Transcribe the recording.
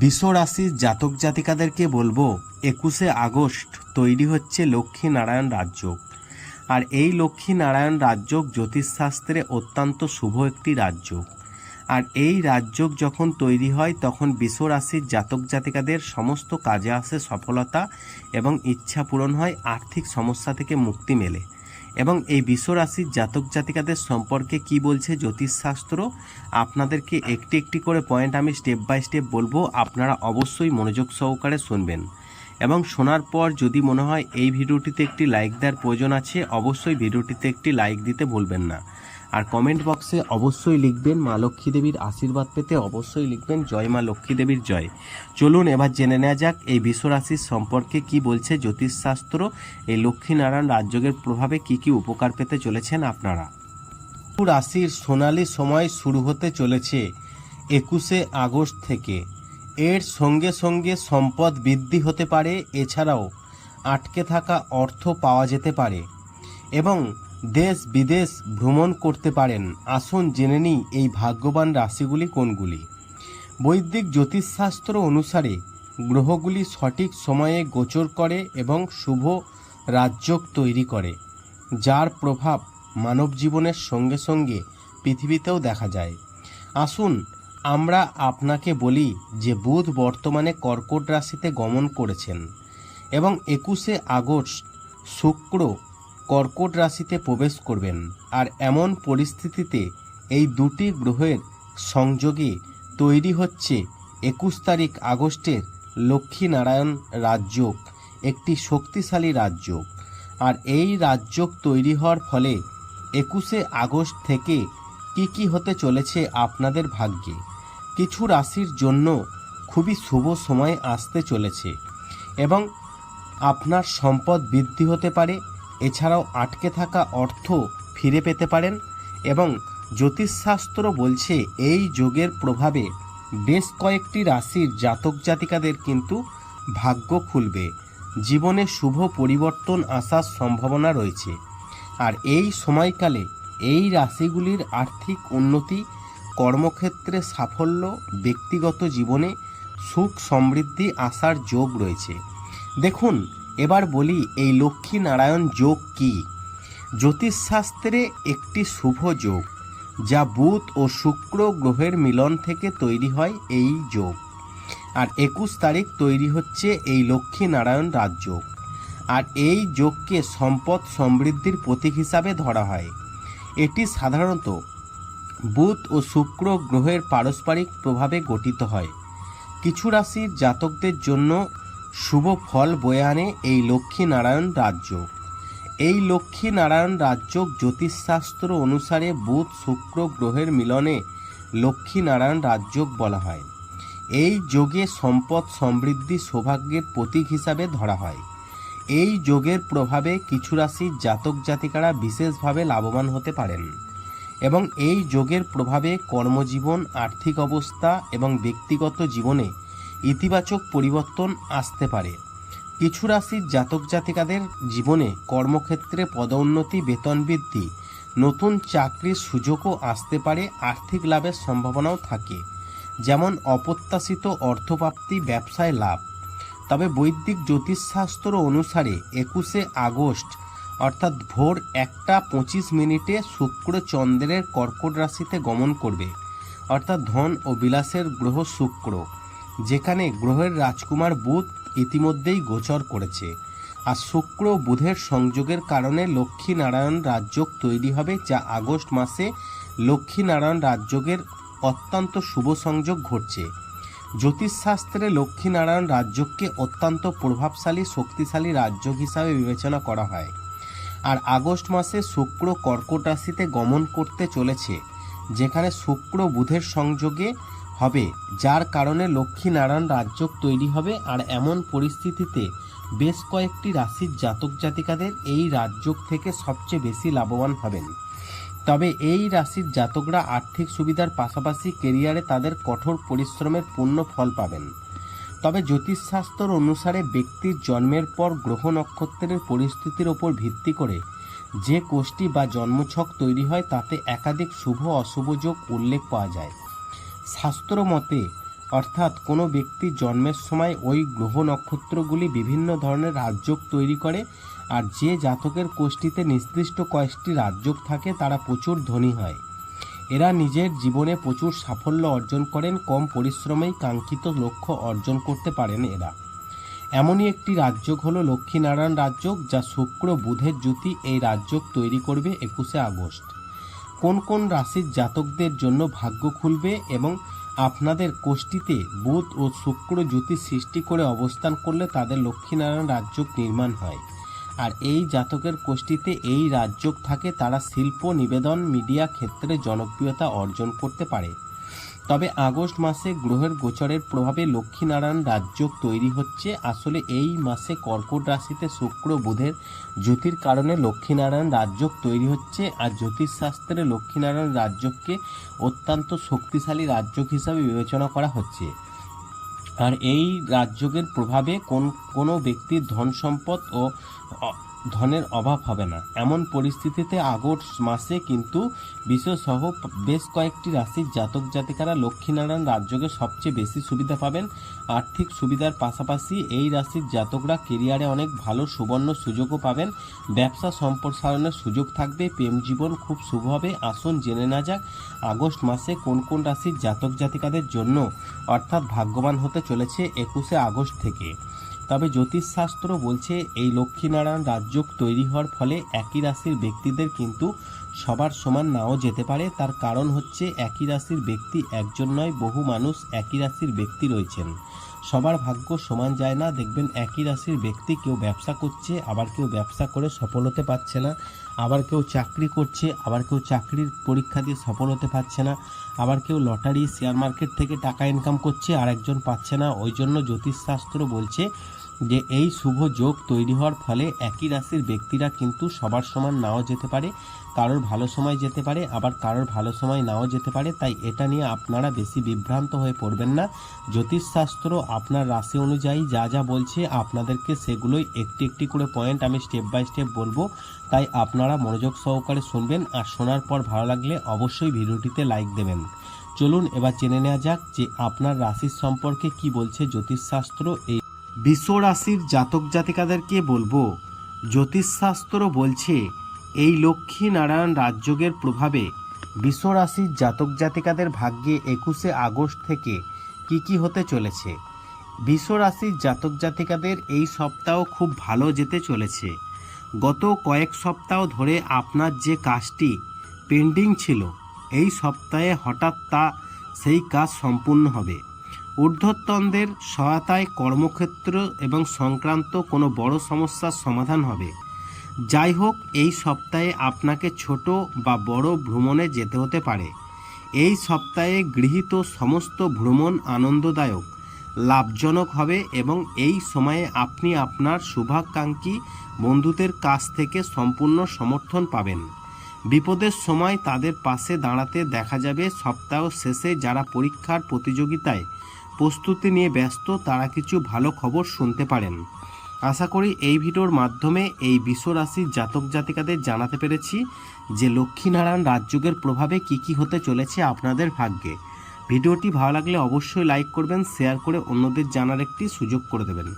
বিশ্ব রাশির জাতক জাতিকাদেরকে বলব, একুশে আগস্ট তৈরি হচ্ছে লক্ষ্মী নারায়ণ রাজযোগ। আর এই লক্ষ্মী নারায়ণ রাজযোগ জ্যোতিষশাস্ত্রে অত্যন্ত শুভ একটি রাজযোগ। আর এই রাজযোগ যখন তৈরি হয়, তখন বিশ্ব রাশির জাতক জাতিকাদের সমস্ত কাজে আসে সফলতা এবং ইচ্ছা পূরণ হয়, আর্থিক সমস্যা থেকে মুক্তি মেলে। এবং এই বিশ্বরাশির জাতক জাতিকাদের সম্পর্কে কি বলছে জ্যোতিষশাস্ত্র? আপনাদেরকে একটি একটি করে পয়েন্ট আমি স্টেপ বাই স্টেপ বলব, আপনারা অবশ্যই মনোযোগ সহকারে শুনবেন। এবং শোনার পর যদি মনে হয় এই ভিডিওটিতে একটি লাইক দেওয়ার প্রয়োজন আছে, অবশ্যই ভিডিওটিতে একটি লাইক দিতে ভুলবেন না। আর কমেন্ট বক্সে অবশ্যই লিখবেন মা লক্ষ্মী দেবীর আশীর্বাদ পেতে অবশ্যই লিখবেন, জয় মা লক্ষ্মী দেবীর জয়। চলুন এবার জেনে নেওয়া যাক, এই বিশ্ব রাশির সম্পর্কে কি বলছে জ্যোতিষশাস্ত্র? এই লক্ষ্মীনারায়ণ রাজযোগের প্রভাবে কি কি উপকার পেতে চলেছেন আপনারা? রাশির সোনালি সময় শুরু হতে চলেছে একুশে আগস্ট থেকে। এর সঙ্গে সঙ্গে সম্পদ বৃদ্ধি হতে পারে, এছাড়াও আটকে থাকা অর্থ পাওয়া যেতে পারে। এবং দেশ বিদেশ ভ্রমণ করতে পারেন। আসুন জেনে নিই এই ভাগ্যবান রাশিগুলি কোনগুলি। বৈদিক জ্যোতিষশাস্ত্র অনুসারে গ্রহগুলি সঠিক সময়ে গোচর করে এবং শুভ রাজযোগ তৈরি করে, যার প্রভাব মানব জীবনের সঙ্গে সঙ্গে পৃথিবীতেও দেখা যায়। আসুন আমরা আপনাকে বলি যে বুধ বর্তমানে কর্কট রাশিতে গমন করেছেন এবং একুশে আগস্ট শুক্র কর্কট রাশিতে প্রবেশ করবেন আর এমন পরিস্থিতিতে এই দুটি গ্রহের সংযোগে তৈরি হচ্ছে একুশ তারিখ আগস্টের লক্ষ্মীনারায়ণ রাজযোগ, একটি শক্তিশালী রাজযোগ। আর এই রাজযোগ তৈরি হওয়ার ফলে একুশে আগস্ট থেকে কি কি হতে চলেছে আপনাদের ভাগ্যে? কিছু রাশির জন্য খুবই শুভ সময় আসতে চলেছে এবং আপনার সম্পদ বৃদ্ধি হতে পারে এছাড়াও আটকে থাকা অর্থ ফিরে পেতে পারেন এবং জ্যোতিষশাস্ত্র বলছে এই যোগের প্রভাবে বেশ কয়েকটি রাশির জাতক জাতিকাদের কিন্তু ভাগ্য খুলবে। জীবনে শুভ পরিবর্তন আসার সম্ভাবনা রয়েছে। আর এই সময়কালে এই রাশিগুলির আর্থিক উন্নতি, কর্মক্ষেত্রে সাফল্য, ব্যক্তিগত জীবনে সুখ সমৃদ্ধি আসার যোগ রয়েছে। দেখুন এবার বলি, এই লক্ষ্মী নারায়ণ যোগ কি? জ্যোতিষশাস্ত্রে একটি শুভ যোগ, যা বুধ ও শুক্র গ্রহের মিলন থেকে তৈরি হয় এই যোগ। আর একুশ তারিখ তৈরি হচ্ছে এই লক্ষ্মী নারায়ণ রাজযোগ আর এই যোগকে সম্পদ সমৃদ্ধির প্রতীক হিসাবে ধরা হয়। এটি সাধারণত বুধ ও শুক্র গ্রহের পারস্পরিক প্রভাবে গঠিত হয়। কিছু রাশির জাতকদের জন্য শুভ ফল বয়ে আনে এই লক্ষ্মী নারায়ণ রাজযোগ এই লক্ষ্মী নারায়ণ রাজযোগ জ্যোতিষশাস্ত্র অনুসারে বুধ শুক্র গ্রহের মিলনে লক্ষ্মী নারায়ণ রাজযোগ বলা হয়। এই যোগে সম্পদ সমৃদ্ধি সৌভাগ্যের প্রতীক হিসাবে ধরা হয়। এই যোগের প্রভাবে কিছু রাশির জাতক জাতিকারা বিশেষভাবে লাভবান হতে পারেন এবং এই যোগের প্রভাবে কর্মজীবন, আর্থিক অবস্থা এবং ব্যক্তিগত জীবনে ইতিবাচক পরিবর্তন আসতে পারে। কিছু রাশির জাতক জাতিকাদের জীবনে কর্মক্ষেত্রে পদোন্নতি, বেতন বৃদ্ধি, নতুন চাকরির সুযোগও আসতে পারে, আর্থিক লাভের সম্ভাবনাও থাকে। যেমন অপ্রত্যাশিত অর্থপ্রাপ্তি, ব্যবসায় লাভ। তবে বৈদিক জ্যোতিষশাস্ত্র অনুসারে একুশে আগস্ট, অর্থাৎ ভোর একটা পঁচিশ মিনিটে শুক্র চন্দ্রের কর্কট রাশিতে গমন করবে, অর্থাৎ ধন ও বিলাসের গ্রহ শুক্র। যেখানে গ্রহের রাজকুমার বুধ ইতিমধ্যেই গোচর করেছে। আর শুক্র বুধের সংযোগের কারণে লক্ষ্মী নারায়ণ রাজযোগ তৈরি হবে যা আগস্ট মাসে লক্ষ্মী নারায়ণ রাজযোগের অত্যন্ত শুভ সংযোগ ঘটছে। জ্যোতিষশাস্ত্রে লক্ষ্মী নারায়ণ রাজযোগকে অত্যন্ত প্রভাবশালী, শক্তিশালী রাজযোগ হিসাবে বিবেচনা করা হয়। আর আগস্ট মাসে শুক্র কর্কট রাশিতে গমন করতে চলেছে, যেখানে শুক্র বুধের সংযোগে হবে, যার কারণে লক্ষ্মী নারায়ণ রাজযোগ তৈরি হবে। আর এমন পরিস্থিতিতে বেশ কয়েকটি রাশির জাতক জাতিকাদের এই রাজযোগ থেকে সবচেয়ে বেশি লাভবান হবেন। তবে এই রাশির জাতকরা আর্থিক সুবিধার পাশাপাশি কেরিয়ারে তাদের কঠোর পরিশ্রমের পূর্ণ ফল পাবেন। তবে জ্যোতিষশাস্ত্র অনুসারে ব্যক্তির জন্মের পর গ্রহ নক্ষত্রের পরিস্থিতির ওপর ভিত্তি করে যে কোষ্ঠী বা জন্মছক তৈরি হয়, তাতে একাধিক শুভ অশুভ যোগ উল্লেখ পাওয়া যায়। শাস্ত্র মতে, অর্থাৎ কোনো ব্যক্তি জন্মের সময় ওই গ্রহ নক্ষত্রগুলি বিভিন্ন ধরনের রাজযোগ তৈরি করে, আর যে জাতকের কোষ্ঠীতে নির্দিষ্ট কয়েকটি রাজযোগ থাকে, তারা প্রচুর ধনী হয়। এরা নিজের জীবনে প্রচুর সাফল্য অর্জন করেন, কম পরিশ্রমেই কাঙ্ক্ষিত লক্ষ্য অর্জন করতে পারেন এরা। এমনই একটি রাজযোগ হলো লক্ষ্মীনারায়ণ রাজযোগ, যা শুক্র বুধের জ্যোতি এই রাজযোগ তৈরি করবে একুশে আগস্ট। কোন কোন রাশির জাতকদের জন্য ভাগ্য খুলবে এবং আপনাদের কোষ্ঠীতে বুধ ও শুক্র জ্যোতি সৃষ্টি করে অবস্থান করলে তাদের লক্ষ্মীনারায়ণ রাজযোগ নির্মাণ হয়। আর এই জাতকের কোষ্ঠীতে এই রাজযোগ থাকে, তারা শিল্প, নিবেদন, মিডিয়া ক্ষেত্রে জনপ্রিয়তা অর্জন করতে পারে। তবে আগস্ট মাসে গ্রহের গোচরের প্রভাবে লক্ষ্মীনারায়ণ রাজযোগ তৈরি হচ্ছে। আসলে এই মাসে কর্কট রাশিতে শুক্র বুধের জ্যোতির কারণে লক্ষ্মীনারায়ণ রাজযোগ তৈরি হচ্ছে আর জ্যোতিষশাস্ত্রে লক্ষ্মীনারায়ণ রাজযোগকে অত্যন্ত শক্তিশালী রাজযোগ হিসাবে বিবেচনা করা হচ্ছে। আর এই রাজযোগের প্রভাবে কোন, কোনো ব্যক্তির ধন সম্পদ ও ধনের অভাব হবে না। এমন পরিস্থিতিতে আগস্ট মাসে কিন্তু বিশ্বসহ বেশ কয়েকটি রাশির জাতক জাতিকারা লক্ষ্মীনারায়ণ রাজ্যকে সবচেয়ে বেশি সুবিধা পাবেন। আর্থিক সুবিধার পাশাপাশি এই রাশির জাতকরা কেরিয়ারে অনেক ভালো সুবর্ণ সুযোগও পাবেন। ব্যবসা সম্প্রসারণের সুযোগ থাকবে, প্রেম জীবন খুব শুভ হবে। আসুন জেনে না যাক আগস্ট মাসে কোন কোন রাশির জাতক জাতিকাদের জন্য অর্থাৎ ভাগ্যবান হতে চলেছে একুশে আগস্ট থেকে। তবে জ্যোতিষশাস্ত্র বলছে, এই লক্ষ্মীনারায়ণ রাজযোগ তৈরি হওয়ার ফলে একই রাশির ব্যক্তিদের কিন্তু সবার সমান নাও যেতে পারে। তার কারণ হচ্ছে, একই রাশির ব্যক্তি একজন নয়, বহু মানুষ একই রাশির ব্যক্তি রয়েছেন। সবার ভাগ্য সমান যায় না। দেখবেন একই রাশির ব্যক্তি কেউ ব্যবসা করছে, আবার কেউ ব্যবসা করে সফল হতে পারছে না। আবার কেউ চাকরি করছে, আবার কেউ চাকরির পরীক্ষা দিয়ে সফল হতে পারছে না। আবার কেউ লটারি শেয়ার মার্কেট থেকে টাকা ইনকাম করছে আর একজন পাচ্ছে না। ওই জন্য জ্যোতিষশাস্ত্র বলছে যে এই শুভ যোগ তৈরি হওয়ার ফলে একই রাশির ব্যক্তিরা কিন্তু সবার সমান নাও যেতে পারে, কারোর ভালো সময় যেতে পারে, আবার কারোর ভালো সময় নাও যেতে পারে। তাই এটা নিয়ে আপনারা বেশি বিভ্রান্ত হয়ে পড়বেন না। জ্যোতিষশাস্ত্র আপনার রাশি অনুযায়ী যা যা বলছে আপনাদেরকে সেগুলোই একটি একটি করে পয়েন্ট আমি স্টেপ বাই স্টেপ বলব। তাই আপনারা মনোযোগ সহকারে শুনবেন আর শোনার পর ভালো লাগলে অবশ্যই ভিডিওটিতে লাইক দেবেন। চলুন এবার জেনে নেওয়া যাক যে আপনার রাশির সম্পর্কে কি বলছে জ্যোতিষশাস্ত্র। এই বিশ্ব রাশির জাতক জাতিকাদেরকে বলব, জ্যোতিষশাস্ত্র বলছে, এই লক্ষ্মী নারায়ণ রাজযোগের প্রভাবে বিশ্ব রাশির জাতক জাতিকাদের ভাগ্যে একুশে আগস্ট থেকে কি কি হতে চলেছে। বিশ্ব রাশির জাতক জাতিকাদের এই সপ্তাহ খুব ভালো যেতে চলেছে। গত কয়েক সপ্তাহ ধরে আপনার যে কাজটি পেন্ডিং ছিল, এই সপ্তাহে হঠাৎ তা সেই কাজ সম্পূর্ণ হবে। ঊর্ধ্বতনদের সহায়তায় কর্মক্ষেত্র এবং সংক্রান্ত কোনো বড় সমস্যার সমাধান হবে। যাই হোক এই সপ্তাহে আপনাকে ছোট বা বড় ভ্রমণে যেতে হতে পারে। এই সপ্তাহে গৃহীত সমস্ত ভ্রমণ আনন্দদায়ক, লাভজনক হবে এবং এই সময়ে আপনি আপনার শুভাকাঙ্ক্ষী বন্ধুদের কাছ থেকে সম্পূর্ণ সমর্থন পাবেন। বিপদের সময় তাদের পাশে দাঁড়াতে দেখা যাবে সপ্তাহ শেষে যারা পরীক্ষার প্রতিযোগিতায় প্রস্তুতি নিয়ে ব্যস্ত, তারা কিছু ভালো খবর শুনতে পারেন। আশা করি এই ভিডিওর মাধ্যমে এই বিশ্বরাশির জাতক জাতিকাদের জানাতে পেরেছি যে লক্ষ্মীনারায়ণ রাজযোগের প্রভাবে কি কি হতে চলেছে আপনাদের ভাগ্যে। ভিডিওটি ভালো লাগলে অবশ্যই লাইক করবেন, শেয়ার করে অন্যদের জানার একটি সুযোগ করে দেবেন।